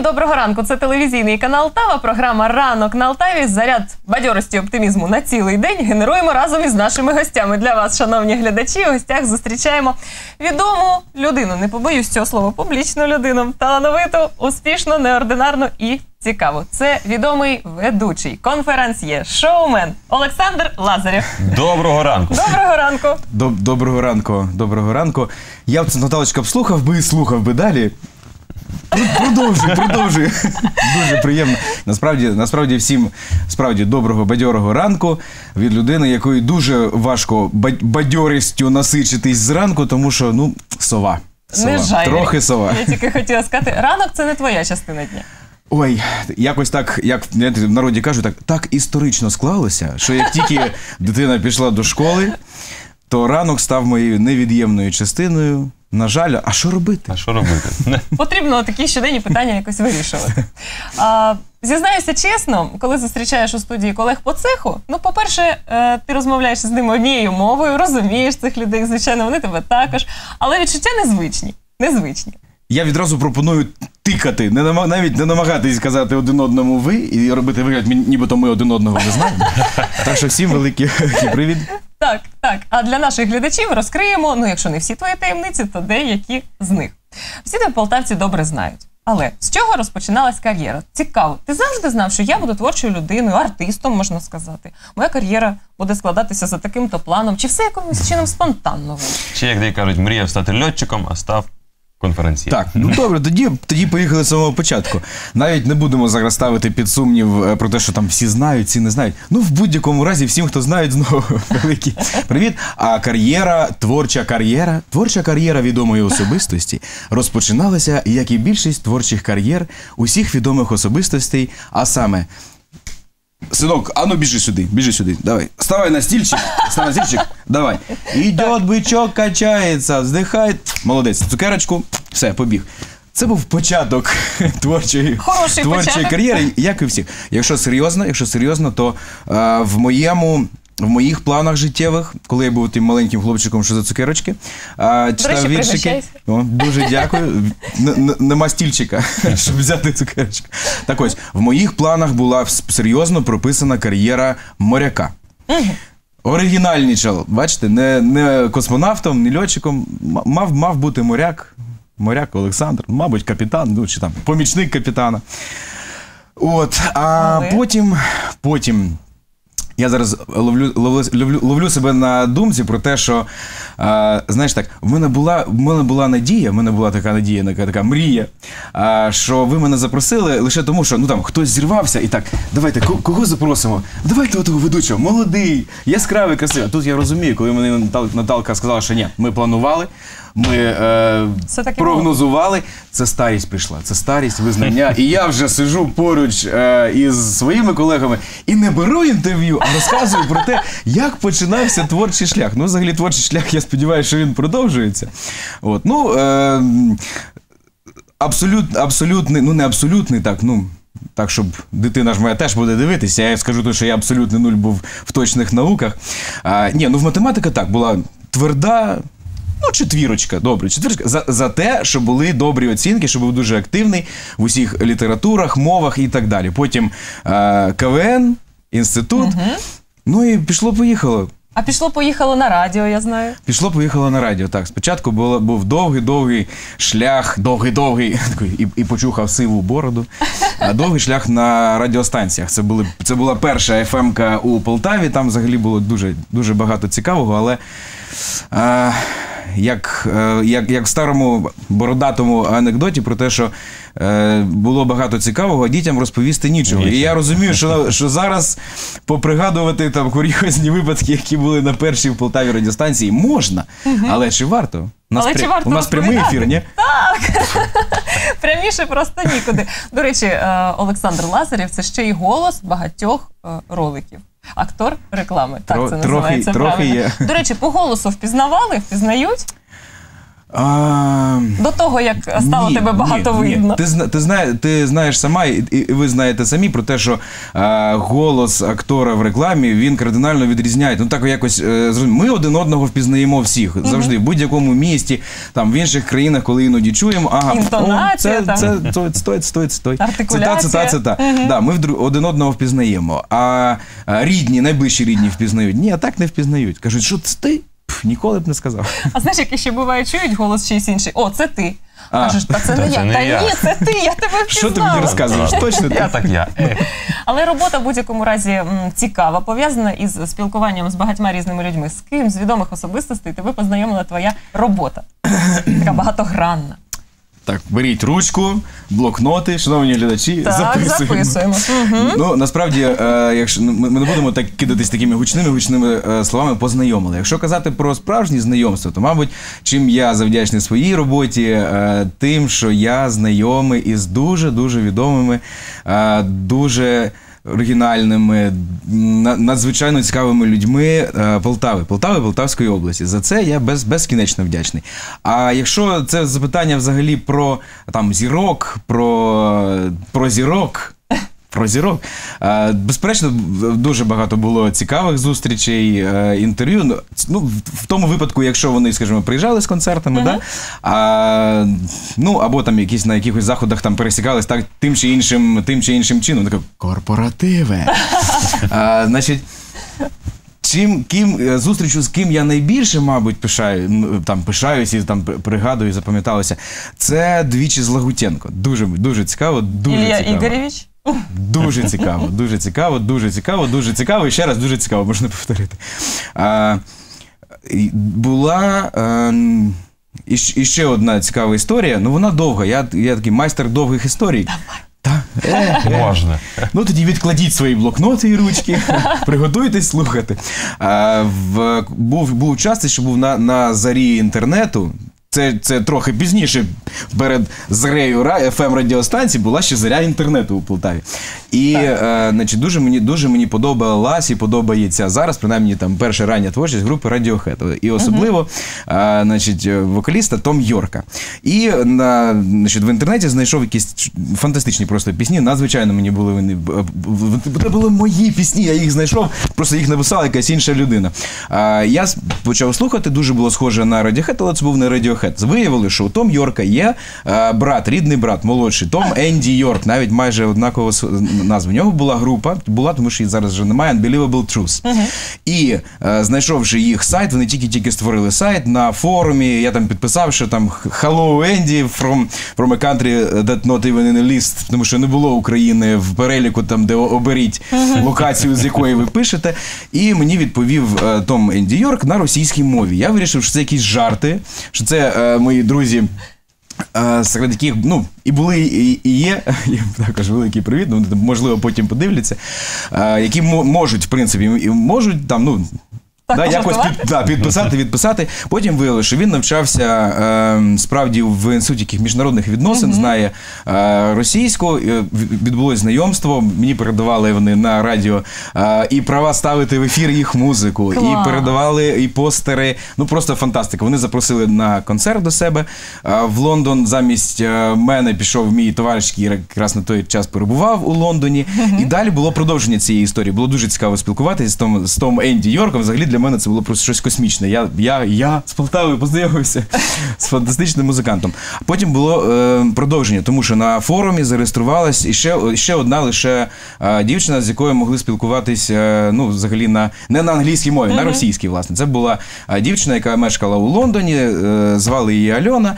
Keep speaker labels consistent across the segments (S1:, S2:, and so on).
S1: Всім доброго ранку. Це телевізійний канал Тава. Програма Ранок на Алтаві. Заряд бадьорості і оптимізму на цілий день генеруємо разом із нашими гостями. Для вас, шановні глядачі, у гостях зустрічаємо відому людину. Не побоюсь цього слова, публічну людину, талановиту, успішну, неординарну і цікаву. Це відомий ведучий, конферансьє, шоумен Олександр Лазарєв.
S2: Доброго ранку.
S1: Доброго ранку.
S3: Доб- Доброго ранку, доброго ранку. Я б це Наталочка б слухав би і слухав би далі. Продовжуй, продовжуй. Дуже приємно. Насправді, насправді всім справді доброго бадьорого ранку від людини, якої дуже важко ба- бадьористю насичитись зранку, тому що ну сова. сова.
S1: Не жаль.
S3: Трохи сова.
S1: Я тільки хотіла сказати, ранок це не твоя частина дня.
S3: Ой, якось так, як знаєте, в народі кажуть, так, так історично склалося, що як тільки дитина пішла до школи, то ранок став моєю невід'ємною частиною. На жаль, а що робити?
S2: А що робити?
S1: Потрібно такі щоденні питання якось вирішувати. А, зізнаюся чесно, коли зустрічаєш у студії колег по цеху, ну, по-перше, е, ти розмовляєш з ними однією мовою, розумієш цих людей, звичайно, вони тебе також. Але відчуття незвичні. Незвичні.
S3: Я відразу пропоную тикати, не нама- навіть не намагатись сказати один одному ви і робити вигляд, нібито ми один одного не знаємо. Так що всім великий привіт.
S1: Так, так. А для наших глядачів розкриємо, ну якщо не всі твої таємниці, то деякі з них. Всі тебе полтавці добре знають. Але з чого розпочиналась кар'єра? Цікаво, ти завжди знав, що я буду творчою людиною, артистом, можна сказати. Моя кар'єра буде складатися за таким-то планом, чи все якимось чином спонтанно?
S2: Чи як де кажуть, мріяв стати льотчиком, а став конференцієм.
S3: Так, ну добре, тоді, тоді поїхали з самого початку. Навіть не будемо зараз ставити під сумнів е, про те, що там всі знають, всі не знають. Ну, в будь-якому разі, всім, хто знають, знову великий привіт. А кар'єра, творча кар'єра, творча кар'єра відомої особистості розпочиналася, як і більшість творчих кар'єр усіх відомих особистостей, а саме. Синок, а ну біжи сюди, біжи сюди. Давай. Ставай на стільчик, ставай на стільчик, давай. Ідет бичок, качається, вздихай. Молодець, цукерочку, все, побіг. Це був початок творчої,
S1: Хороший
S3: творчої
S1: початок.
S3: кар'єри, як і всіх. Якщо серйозно, якщо серйозно, то е, в моєму. В моїх планах життєвих, коли я був тим маленьким хлопчиком, що за цукерочки, а, читав віршики. О, дуже дякую. Нема стільчика, щоб взяти цукерочку. Так ось, в моїх планах була серйозно прописана кар'єра моряка. Оригінальнічав, бачите, не, не космонавтом, не льотчиком. Мав, мав бути моряк. Моряк Олександр, мабуть, капітан, ну чи там помічник капітана. От, а
S1: Але?
S3: потім, потім я зараз ловлю, ловлю, ловлю, себе на думці про те, що а, знаєш так, в мене була в мене була надія, в мене була така надія, така, така мрія, а, що ви мене запросили лише тому, що ну там хтось зірвався і так, давайте ко- кого запросимо? Давайте отого ведучого, молодий, яскравий, красивий. Тут я розумію, коли мені Натал- Наталка сказала, що ні, ми планували. Ми е, прогнозували. Це старість прийшла, це старість, визнання. І я вже сижу поруч е, із своїми колегами і не беру інтерв'ю, а розказую про те, як починався творчий шлях. Ну, взагалі, творчий шлях, я сподіваюся, що він продовжується. От, ну, е, абсолют, абсолютний, ну не абсолютний, так, ну. Так, щоб дитина ж моя теж буде дивитися, я скажу, то, що я абсолютний нуль був в точних науках. А, ні, ну в математика так була тверда, ну, четвірочка, добре, четвірочка. За, за те, що були добрі оцінки, що був дуже активний в усіх літературах, мовах і так далі. Потім е, КВН, інститут. Ну і пішло-поїхало.
S1: А пішло-поїхало на радіо, я знаю.
S3: Пішло, поїхало на радіо. Так, спочатку було, був довгий-довгий шлях, довгий-довгий, і, і почухав сиву бороду. А довгий шлях на радіостанціях. Це, були, це була перша ФМ-ка у Полтаві. Там взагалі було дуже, дуже багато цікавого, але. А, як, е, як, як в старому бородатому анекдоті про те, що е, було багато цікавого, а дітям розповісти нічого. І я розумію, що, що зараз попригадувати там курйозні випадки, які були на першій в Полтаві радіостанції, можна. Але чи варто? Нас,
S1: Але чи варто
S3: у нас прямий ефір, ні?
S1: Пряміше просто нікуди. До речі, е, Олександр Лазарєв це ще й голос багатьох роликів. Актор реклами. Так
S3: Тро-
S1: це
S3: трохи-
S1: називається.
S3: трохи
S1: правильно.
S3: є.
S1: До речі, по голосу впізнавали, впізнають.
S3: А...
S1: До того, як стало
S3: Ні,
S1: тебе багато
S3: ні, ні.
S1: видно.
S3: Ти, ти, знає, ти знаєш сама, і, і ви знаєте самі про те, що е, голос актора в рекламі він кардинально відрізняє. Ну так якось е, ми один одного впізнаємо всіх завжди, в будь-якому місті, там в інших країнах, коли іноді чуємо, ага,
S1: Інтонація
S3: о, це,
S1: там.
S3: це, це, стой, стой, стой.
S1: Артикуляція.
S3: Цита, цита, цита. Да, ми вдруг один одного впізнаємо. А рідні, найближчі рідні впізнають. Ні, а так не впізнають. Кажуть, що це ти? Ніколи б не сказав.
S1: А знаєш, які ще буває, чують голос чийсь інший. О, це ти.
S3: А.
S1: Кажеш, та це
S2: Та
S1: не
S2: це
S1: я.
S2: не
S1: Та
S2: я.
S1: ні, це ти, я тебе впізнала.
S3: Що ти мені розказуєш? Точно
S2: Я так я.
S1: Але робота в будь-якому разі м, цікава, пов'язана із спілкуванням з багатьма різними людьми. З ким з відомих особистостей тебе познайомила твоя робота. Така багатогранна.
S3: Так, беріть ручку, блокноти, шановні глядачі,
S1: Так,
S3: записуємо.
S1: записуємо.
S3: Ну насправді, е, якщо ну, ми ми не будемо так кидатись такими гучними гучними е, словами, познайомили. Якщо казати про справжні знайомства, то мабуть, чим я завдячний своїй роботі, е, тим, що я знайомий із дуже дуже відомими, дуже. Оригінальними, надзвичайно цікавими людьми е, Полтави, Полтави, Полтавської області. За це я без, безкінечно вдячний. А якщо це запитання взагалі про там зірок, про, про зірок, про зірок. Е, Безперечно, дуже багато було цікавих зустрічей, е, інтерв'ю. Ну, Ну, в- тому випадку, якщо вони, скажімо, приїжджали з концертами, да? а, ну або там якісь на якихось заходах там пересікались так, тим чи іншим, тим чи іншим чином. Таке корпоративи. а, значить. Чим ким е, зустрічу з ким я найбільше, мабуть, пишаю, там пишаюся і там пригадую, запам'яталося. Це двічі з Лагутенко. Дуже дуже цікаво, дуже
S1: Ілля
S3: цікаво.
S1: Ігорєвич.
S3: Дуже цікаво, дуже цікаво, дуже цікаво, дуже цікаво. І ще раз дуже цікаво, можна повторити. А, була. ем, і, і ще одна цікава історія. Ну вона довга. Я, я такий майстер довгих історій. Та, е, е.
S2: Можна.
S3: Ну тоді відкладіть свої блокноти і ручки, приготуйтесь слухати. А, в, був, був час, що був на, на зарі інтернету. Це, це трохи пізніше, перед зарею fm радіостанції була ще заря інтернету у Полтаві. І е, значить, дуже мені дуже мені подобалась і подобається зараз, принаймні там перша рання творчість групи Radiohead. І особливо е, значить, вокаліста Том Йорка. І на, значить, в інтернеті знайшов якісь фантастичні просто пісні. Надзвичайно мені були вони. Це були мої пісні, я їх знайшов, просто їх написала якась інша людина. А, я почав слухати, дуже було схоже на Radiohead, але це був не Radiohead. Виявили, що у Том Йорка є е, брат, рідний брат, молодший, Том Енді Йорк, навіть майже однакова назва. У нього була група, була, тому що її зараз вже немає, Unbelievable Truth. І е, знайшовши їх сайт, вони тільки-тільки створили сайт на форумі. Я там підписав, що там Hello Andy from, from a country that not even in a list, тому що не було України в переліку, там, де оберіть локацію, з якої ви пишете. І мені відповів е, Том Енді Йорк на російській мові. Я вирішив, що це якісь жарти, що це е, мої друзі. е, Серед яких ну і були, і, є також великий привіт. Ну можливо, потім подивляться, е, які можуть, в принципі, і можуть там, ну. Да, якось під, да, підписати, відписати. Потім виявилося, що він навчався е, справді в інституті яких міжнародних відносин, знає е, російську. Е, Відбулось знайомство. Мені передавали вони на радіо е, і права ставити в ефір їх музику,
S1: Клас.
S3: і передавали і постери. Ну просто фантастика. Вони запросили на концерт до себе е, в Лондон. Замість е, мене пішов мій товариш, який якраз на той час перебував у Лондоні. І далі було продовження цієї історії. Було дуже цікаво спілкуватися з Том, з Том Енді Йорком. Взагалі для мене це було просто щось космічне. Я, я, я з Полтавою познайомився з фантастичним музикантом. Потім було е, продовження, тому що на форумі зареєструвалась і ще, ще одна лише е, дівчина, з якою могли спілкуватись, е, ну, взагалі на не на англійській мові, на російській, власне. Це була е, дівчина, яка мешкала у Лондоні, е, звали її Альона.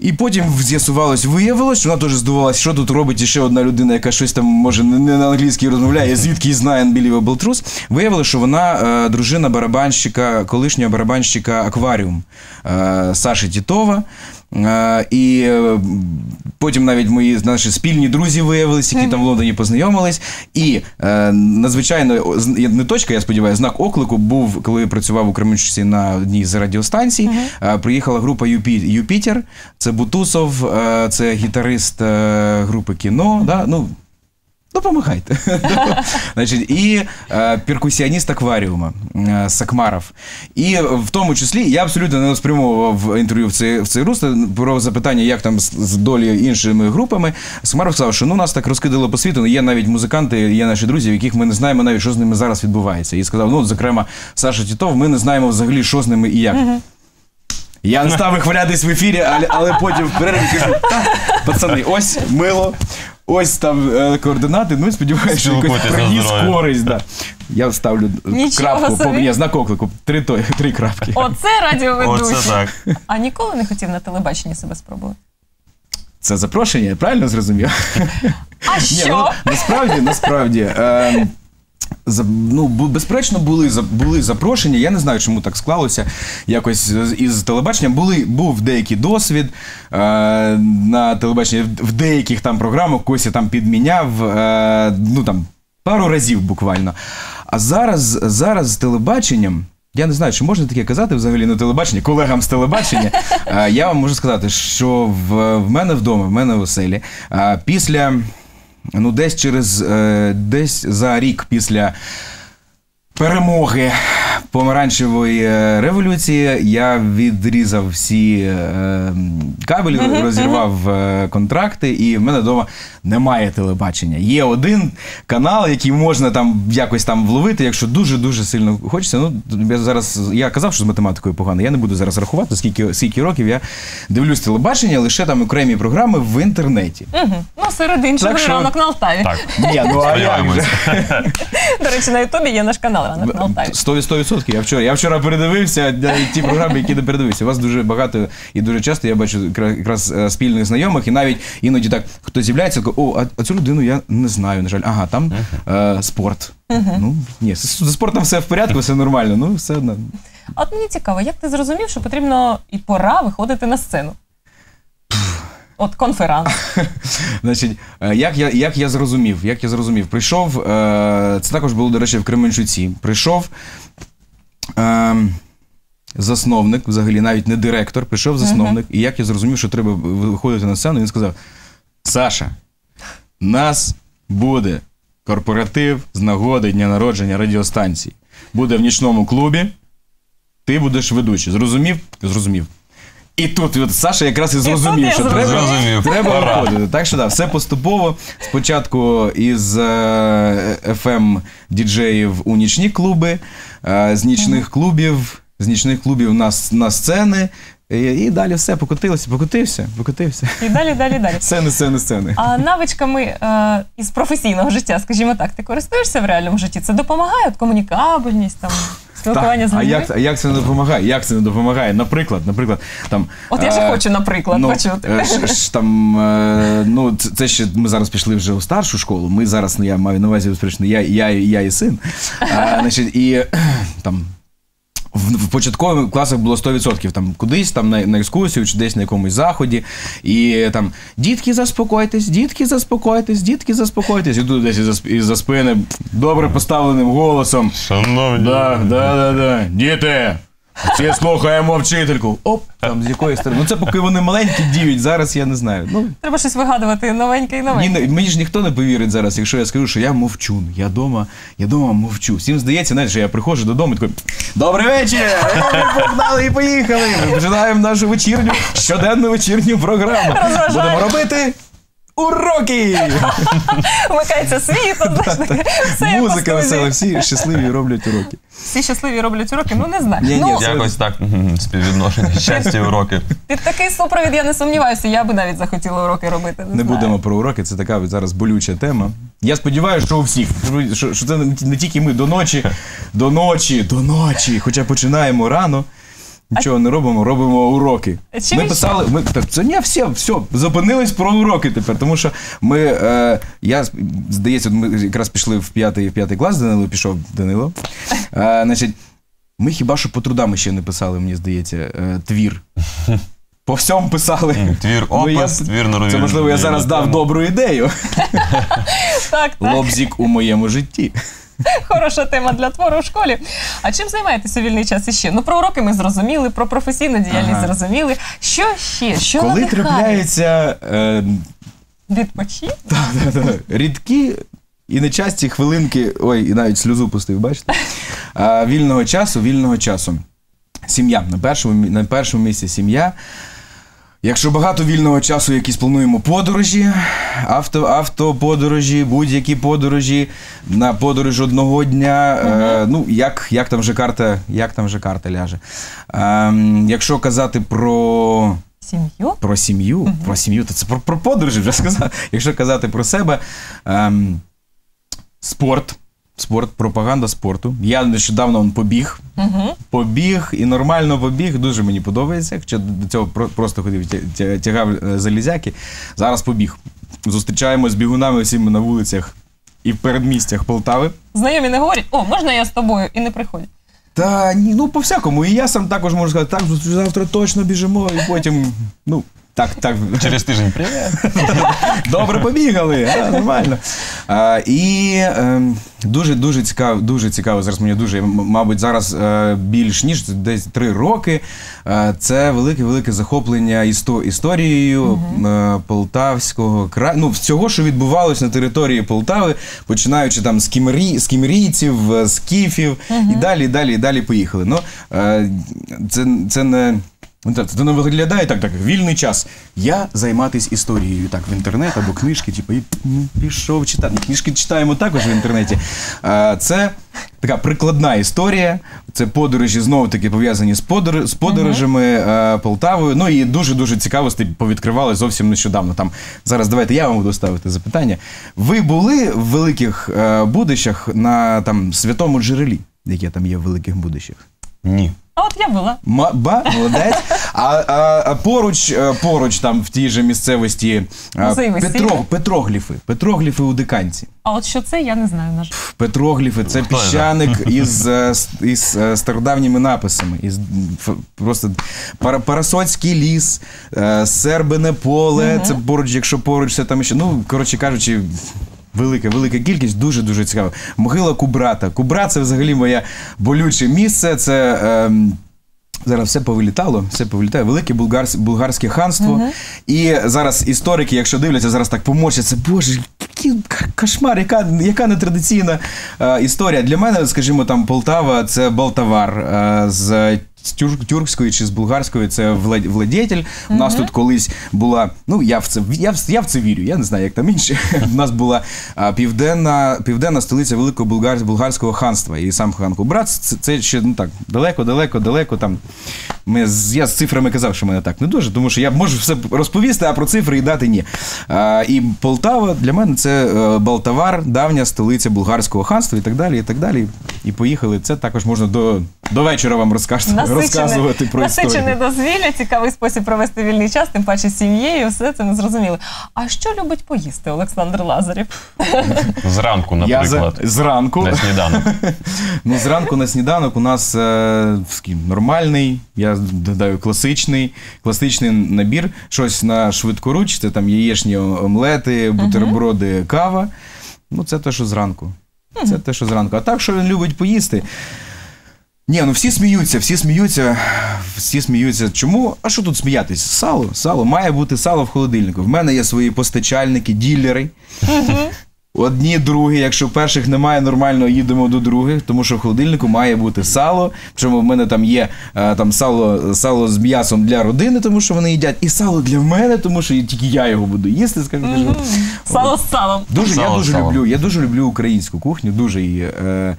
S3: І потім з'ясувалось, виявилось, що вона теж здивувалася, що тут робить іще одна людина, яка щось там може не на англійській розмовляє, звідки і знає Unbelievable Truth. Виявилось, що вона е, дружина барабанщика, колишнього барабанщика Акваріум е, Саші Тітова. Е, і е, потім навіть мої наші спільні друзі виявилися, які там в Лондоні познайомились. І е, надзвичайно не точка, я сподіваюся, знак оклику був, коли працював у Кременчуці на одній з радіостанцій. Е, приїхала група Юпітер. Це Бутусов, це гітарист групи кіно. Да? Ну, Допомагайте. Значить, і е, перкусіоніст акваріума е, Сакмаров. І в тому числі я абсолютно не спрямовував інтерв'ю в цей, в цей русло про запитання, як там з, з долі іншими групами. Сакмаров сказав, що ну нас так розкидало по світу. ну, Є навіть музиканти, є наші друзі, в яких ми не знаємо навіть, що з ними зараз відбувається. І сказав, ну, зокрема, Саша Тітов, ми не знаємо взагалі, що з ними і як. Я не став вихвалятись в ефірі, але, але потім в перерві кажу, пацани, ось мило, ось там е, координати. Ну, сподіваюся, що якось
S2: Спілкуйтесь
S3: приніс
S2: здоров'я.
S3: користь. Да. Я ставлю
S1: Нічого
S3: крапку,
S1: собі.
S3: по, я знак оклику, три, той, три крапки.
S1: Оце радіоведучий.
S2: Оце так.
S1: А ніколи не хотів на телебаченні себе спробувати.
S3: Це запрошення, я правильно зрозумів?
S1: А
S3: Ні,
S1: що?
S3: ну, насправді, насправді. Е, ну, безперечно, були, були запрошення. Я не знаю, чому так склалося. Якось із телебаченням були, був деякий досвід е, на телебаченні в- в деяких там програмах, когось я там підміняв. Е, ну там пару разів буквально. А зараз, зараз з телебаченням. Я не знаю, чи можна таке казати взагалі на телебаченні, колегам з телебачення. Е, Я вам можу сказати, що в, в мене вдома, в мене в оселі, е, після ну, десь через е, десь за рік після перемоги помаранчевої е, революції я відрізав всі е, кабелі, розірвав е, контракти, і в мене вдома немає телебачення. Є один канал, який можна там якось там вловити, якщо дуже-дуже сильно хочеться. Ну, я зараз я казав, що з математикою погано. Я не буду зараз рахувати, скільки, скільки років я дивлюсь телебачення, лише там окремі програми в інтернеті.
S1: Угу. Ну, серед іншого
S3: Так що-
S1: ранок на Алтаві.
S2: Так,
S3: Ні, ну а
S2: сподіваємось.
S1: До речі, на Ютубі є наш канал Ранок на Алтаві.
S3: 100%. 100%. Я вчора, я вчора передивився да, ті програми, які не передивився. У вас дуже багато і дуже часто я бачу якраз е, спільних знайомих, і навіть іноді так хтось з'являється, о, а, а цю людину я не знаю. На жаль, ага, там е, спорт. Ну ні, з, з спортом все в порядку, все нормально. Ну все одно.
S1: От мені цікаво, як ти зрозумів, що потрібно і пора виходити на сцену? От конферанс.
S3: Значить, е, як я, як я зрозумів, як я зрозумів, прийшов, е, це також було, до речі, в Кременчуці. Прийшов засновник, взагалі, навіть не директор, прийшов засновник, і як я зрозумів, що треба виходити на сцену, він сказав: Саша, нас буде корпоратив з нагоди дня народження радіостанції. Буде в нічному клубі, ти будеш ведучий. Зрозумів? Зрозумів. І тут от Саша якраз і зрозумів, що треба,
S2: Зрозумів.
S3: треба виходити. Так що да, все поступово. Спочатку із е, FM діджеїв у нічні клуби, з нічних клубів, з нічних клубів на, на сцени. І, і далі все покотилося, покотився, покотився.
S1: І далі, далі, далі.
S3: Сцени, сцени, сцени.
S1: А навичками е, із професійного життя, скажімо так, ти користуєшся в реальному житті? Це допомагає? От комунікабельність, там, спілкування з
S3: а як, а як це не допомагає? Як це не допомагає? Наприклад, наприклад, там.
S1: От я ж
S3: е,
S1: хочу, наприклад,
S3: ну,
S1: почути.
S3: е, ш- ш- там, е, ну, це, це ще ми зараз пішли вже у старшу школу. Ми зараз, ну, я маю на увазі, безперечно, я, я, я і син. А, значить, і там. В, в початкових класах було 100%. Там кудись там на, на екскурсію чи десь на якомусь заході. І там дітки заспокойтесь, дітки заспокойтесь, дітки заспокойтесь. І тут десь із-за, спини добре поставленим голосом.
S2: Шановні.
S3: Да, да, да, да. Діти! Всі слухаємо вчительку. Оп, там з якої сторони. Ну це поки вони маленькі діють, зараз я не знаю. Ну,
S1: Треба щось вигадувати новеньке і новеньке.
S3: не- мені ж ніхто не повірить зараз, якщо я скажу, що я мовчун. Я дома, я дома мовчу. Всім здається, знаєш, що я приходжу додому і такий, Добрий вечір! Ми погнали і поїхали! Ми починаємо нашу вечірню, щоденну вечірню програму. Будемо робити уроки!
S1: Вмикається світло,
S3: Музика весела, всі щасливі роблять уроки.
S1: Всі щасливі роблять уроки, ну не знаю.
S3: Ні, ні,
S1: ну,
S3: це-
S2: Якось так співвідношення. Щастя, уроки.
S1: під такий супровід я не сумніваюся, я би навіть захотіла уроки робити. Не,
S3: Не будемо про уроки, це така зараз болюча тема. Я сподіваюся, що у всіх, що, що це не, не тільки ми до ночі, до ночі, до ночі. Хоча починаємо рано. Нічого не робимо, робимо уроки.
S1: Чи
S3: ми писали, ми та це не все, все, зупинились про уроки тепер. Тому що ми, е, я здається, ми якраз пішли в п'ятий, в п'ятий клас, Данило пішов Данило. Е, значить, ми хіба що по трудам ще не писали, мені здається, е, твір. По всьому писали.
S2: Твір
S3: Ну, я-
S2: опис, твір на
S3: Це можливо, я зараз дав добру ідею.
S1: Так, так.
S3: Лобзік у моєму житті.
S1: Хороша тема для твору в школі. А чим займаєтеся у вільний час іще? Ну про уроки ми зрозуміли, про професійну діяльність
S3: Ага.
S1: зрозуміли. Що ще? Що
S3: Коли
S1: надихає?
S3: трапляються е,
S1: Відпочинок?
S3: та-та-та, рідкі І нечасті хвилинки, ой, і навіть сльозу пустив, бачите? А, вільного часу, вільного часу. Сім'я. На першому, мі- на першому місці сім'я. Якщо багато вільного часу, якісь плануємо подорожі, авто, автоподорожі, будь-які подорожі на подорож одного дня. Е, ну, як, як, там вже карта, як там вже карта ляже. Ем, якщо казати про
S1: Сім'ю?
S3: про сім'ю, про сім'ю, то це про, про подорожі вже сказав. Якщо казати про себе, ем, спорт. Спорт, пропаганда спорту. Я нещодавно он, побіг.
S1: Угу.
S3: Побіг і нормально побіг. Дуже мені подобається. Хоча до цього про- просто ходив, тя- тя- тягав е, залізяки. Зараз побіг. Зустрічаємось з бігунами всіми на вулицях і в передмістях Полтави.
S1: Знайомі не говорять, о, можна я з тобою? І не приходять.
S3: Та ні, ну по всякому. І я сам також можу сказати, так, завтра точно біжимо, і потім, ну, так, так.
S2: Через тиждень привіт.
S3: Добре побігали, а, нормально. А, і е, дуже дуже цікаво, дуже цікаво. Зараз мені дуже, мабуть, зараз е, більш ніж десь три роки. Е, це велике велике захоплення істо, історією е, полтавського краю. Ну, всього, що відбувалось на території Полтави, починаючи там з кімрі, з кімрійців, з кіфів, і далі, і далі, і далі поїхали. Ну, це, це не. Ну, так, Це не виглядає так, так, вільний час. Я займатися історією так в інтернет або книжки, типу, і пішов читати. Книжки читаємо також в інтернеті. Це така прикладна історія. Це подорожі знову таки пов'язані з, подор... з подорожами е, Полтавою. Ну і дуже-дуже цікавості повідкривали зовсім нещодавно. Там зараз давайте я вам буду ставити запитання. Ви були в великих е, будищах на там святому джерелі, яке там є в великих будищах?
S2: Ні.
S1: А от я була.
S3: Ма- Ба, молодець. А, а, а поруч, е, поруч там в тій же місцевості
S1: Музей весілля.
S3: Петро, петрогліфи. Петрогліфи у Диканці.
S1: А от що це, я не знаю. На жаль.
S3: Петрогліфи це
S2: Хто
S3: піщаник із, е, с- із е, стародавніми написами. Із ф- просто пара, Парасоцький ліс, е, Сербине поле. Це поруч, якщо поруч, це там ще. Ну, коротше кажучи. Велика, велика кількість, дуже дуже цікаво. Могила Кубрата. Кубра це взагалі моє болюче місце. Це ем, Зараз все повилітало, все повилітає. Велике булгарсь, булгарське ханство. І зараз історики, якщо дивляться, зараз так поморщаться. Боже, який кошмар, яка, яка нетрадиційна е, історія. Для мене, скажімо, там Полтава це Балтавар. Е, з з тюркської чи з булгарської це влад- владетель. У нас тут колись була. Ну, я в це я, в- я в це вірю, я не знаю, як там інші. У нас була а, південна, південна столиця Великого булгар, булгарського ханства. І сам хан Кубрат, це, це ще ну так, далеко, далеко, далеко там. Ми, я з цифрами казав, що мене так не дуже, тому що я можу все розповісти, а про цифри і дати ні. А, і Полтава для мене це е, Балтавар, давня столиця булгарського ханства і так далі. І так далі. І поїхали. Це також можна до, до вечора вам розкажете, розказувати про
S1: насичене
S3: історію.
S1: дозвілля, цікавий спосіб провести вільний час, тим паче з сім'єю, все це ми зрозуміли. А що любить поїсти Олександр Лазарів?
S2: Зранку,
S3: Я за,
S2: наприклад.
S3: зранку.
S2: На сніданок.
S3: Ну, зранку на сніданок у нас е, нормальний, я додаю класичний, класичний набір. Щось на швидкоруч, це там яєчні омлети, бутерброди, кава. Ну, це те, що зранку. Це те, що зранку. А так, що він любить поїсти. Ні, ну всі сміються, всі сміються, всі сміються. Чому? А що тут сміятись? Сало, сало, має бути сало в холодильнику. В мене є свої постачальники, ділери. Одні, другі, якщо перших немає, нормально їдемо до других, тому що в холодильнику має бути сало. Причому в мене там є е, там сало, сало з м'ясом для родини, тому що вони їдять, і сало для мене, тому що тільки я його буду їсти. Скажу, кажу.
S1: Сало з салом.
S3: Дуже, я
S2: Сало з
S3: дуже
S2: салом.
S3: люблю. Я дуже люблю українську кухню, дуже її. Е,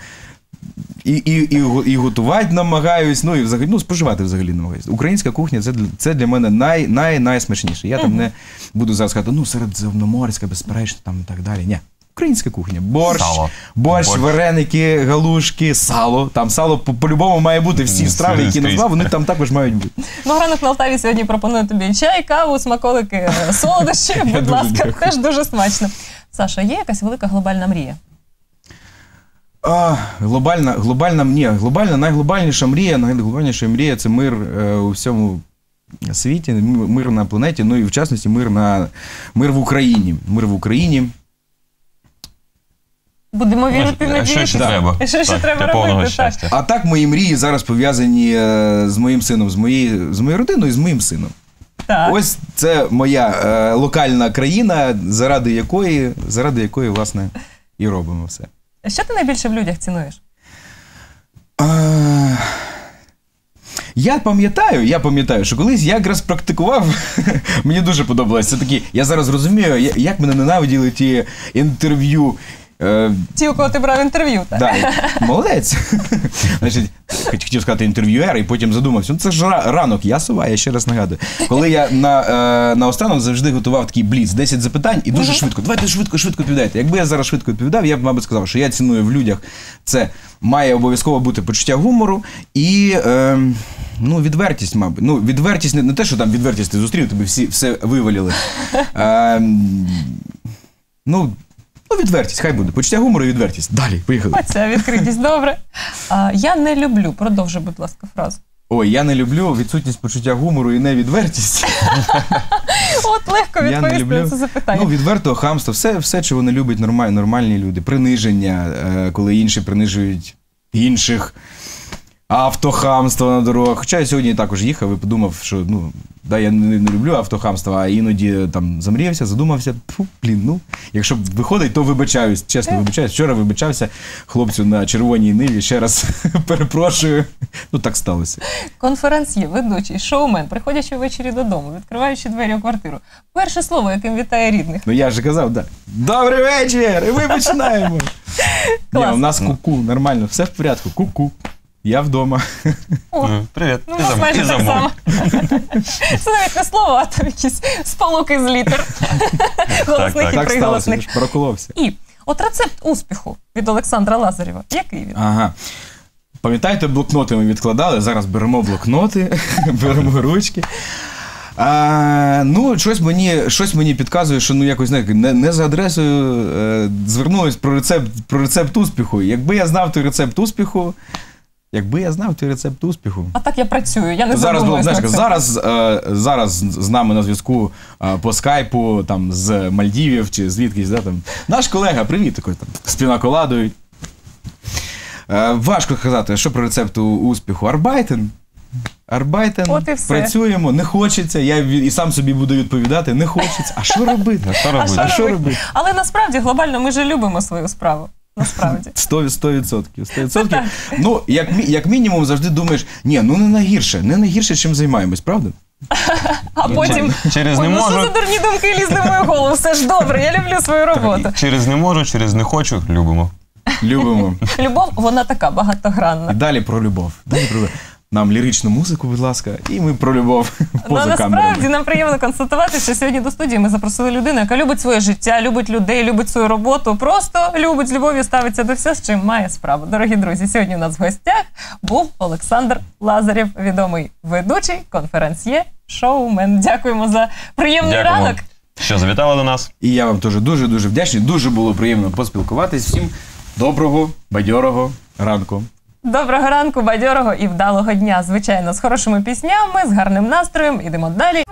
S3: і, і, і, і готувати намагаюсь, ну і взагалі ну, споживати взагалі намагаюсь. Українська кухня це, для- це для мене най, най, найсмачніше. Я там не буду зараз сказати, ну середземноморська, безперечно, там і так далі. Ні. Українська кухня. Борщ,
S2: Сало.
S3: борщ,
S2: Борщ.
S3: вареники, галушки, сало. Там сало по- по-любому має бути. Всі страви, які
S2: Скрізь.
S3: назвав, вони там також мають бути.
S1: Ну, ранок на Алтаві сьогодні пропоную тобі чай, каву, смаколики, е, солодощі. Будь
S3: дуже
S1: ласка,
S3: дякую.
S1: теж дуже смачно. Саша, є якась велика глобальна мрія?
S3: А, глобальна, глобальна, ні, глобальна, найглобальніша мрія, найглобальніша мрія це мир е, у всьому світі, м- мир на планеті, ну і в частності мир, на, мир в Україні. Мир в Україні.
S1: Будемо вірити,
S2: А що ще треба?
S1: Що ще
S2: Так,
S1: треба
S2: для повного
S1: робити? Так.
S2: щастя.
S3: А так мої мрії зараз пов'язані е, з моїм сином, з моєю, з моєю родиною і з моїм сином.
S1: Так.
S3: Ось це моя е, локальна країна, заради якої, заради якої, власне, і робимо все.
S1: Що ти найбільше в людях цінуєш?
S3: А, Я пам'ятаю, я пам'ятаю, що колись я якраз практикував, мені дуже подобалось. Це такі, я зараз розумію, я- як мене ненавиділи ті інтерв'ю. Е,
S1: Ті, у кого ти брав інтерв'ю, так?
S3: да, молодець. Значить, хот- хотів сказати інтерв'юер, і потім задумався. Ну це ж ра- ранок, я сова, я ще раз нагадую. Коли я на, е, на останок завжди готував такий бліц, 10 запитань і дуже швидко. Давайте швидко, швидко відповідайте. Якби я зараз швидко відповідав, я б, мабуть, сказав, що я ціную в людях. Це має обов'язково бути почуття гумору і. Е, Ну, відвертість, мабуть. Ну, відвертість не, не те, що там відвертість ти зустрів, тобі всі все виваліли. Е, ну, ну, відвертість, хай буде. Почуття гумору і відвертість. Далі, поїхали.
S1: Оця відкритість, добре. А, я не люблю, продовжуй, будь ласка, фразу.
S3: Ой, я не люблю відсутність почуття гумору і невідвертість.
S1: От легко
S3: Я не
S1: відповісти на це запитання.
S3: Ну, відвертого хамства, все, все, чого не люблять нормальні, нормальні люди. Приниження, е, коли інші принижують інших. Автохамство на дорогах. Хоча я сьогодні також їхав і подумав, що ну, да, я не, не люблю автохамство, а іноді там замріявся, задумався. Фу, блін, ну, якщо виходить, то вибачаюсь. Чесно, вибачаюсь. Вчора вибачався хлопцю на червоній ниві. Ще раз перепрошую. Ну, так сталося.
S1: Конференції, ведучий, шоумен, приходячи ввечері додому, відкриваючи двері у квартиру. Перше слово, яким вітає рідних.
S3: Ну я ж казав, да. Добрий вечір! І ми починаємо. Ні, у нас ку-ку, нормально, все в порядку. Ку-ку. Я вдома.
S1: О,
S2: Ну, Привіт.
S1: Ну, у нас майже так само. Це навіть не слово, а там якісь сполуки з літер. Голосних
S2: так.
S1: і
S3: Так сталося,
S1: приголосних.
S3: ж проколовся.
S1: І от рецепт успіху від Олександра Лазарєва. Який він?
S3: Ага. Пам'ятаєте, блокноти ми відкладали, зараз беремо блокноти, беремо ручки. А, ну, щось мені, щось мені підказує, що ну якось знаєте, не, не за адресою е, звернулись про рецепт, про рецепт успіху. Якби я знав той рецепт успіху, якби я знав той рецепт успіху.
S1: А так я працюю, я не
S3: зараз було знаєш, зараз, е, зараз з нами на зв'язку е, по скайпу там з Мальдівів чи звідкись, да, там. Наш колега, привіт, такий там з. Е, важко сказати, що про рецепт успіху. Арбайтен. Арбайтен, працюємо, не хочеться. Я і сам собі буду відповідати, не хочеться. А що робити?
S2: А що робити?
S3: А що
S1: робити?
S3: робити?
S1: Але насправді глобально ми же любимо свою справу. Насправді.
S3: 100%. 100%. 100%. Ну, як, як мінімум, завжди думаєш, ні, ну не найгірше, не найгірше, чим займаємось, правда?
S1: А потім
S2: через
S1: «Ой,
S2: не
S1: ну що за дурні думки лізли в мою голову? Все ж добре, я люблю свою роботу.
S2: Через не можу, через не хочу, любимо.
S3: Любимо.
S1: Любов, вона така
S3: І
S1: багатогранна.
S3: далі про любов. Далі про любов. Нам ліричну музику, будь ласка, і ми про любов
S1: Ну,
S3: поза
S1: насправді нам приємно констатувати, що сьогодні до студії ми запросили людину, яка любить своє життя, любить людей, любить свою роботу, просто любить з любов'ю ставиться до всього, з чим має справу. Дорогі друзі, сьогодні у нас в гостях був Олександр Лазарєв, відомий ведучий, конференсьє, шоумен. Дякуємо за приємний
S2: Дякуємо,
S1: ранок.
S2: що завітали до нас.
S3: І я вам теж дуже-дуже вдячний. Дуже було приємно поспілкуватись. Всім доброго, бадьорого ранку.
S1: Доброго ранку, бадьорого і вдалого дня. Звичайно, з хорошими піснями, з гарним настроєм. Ідемо далі.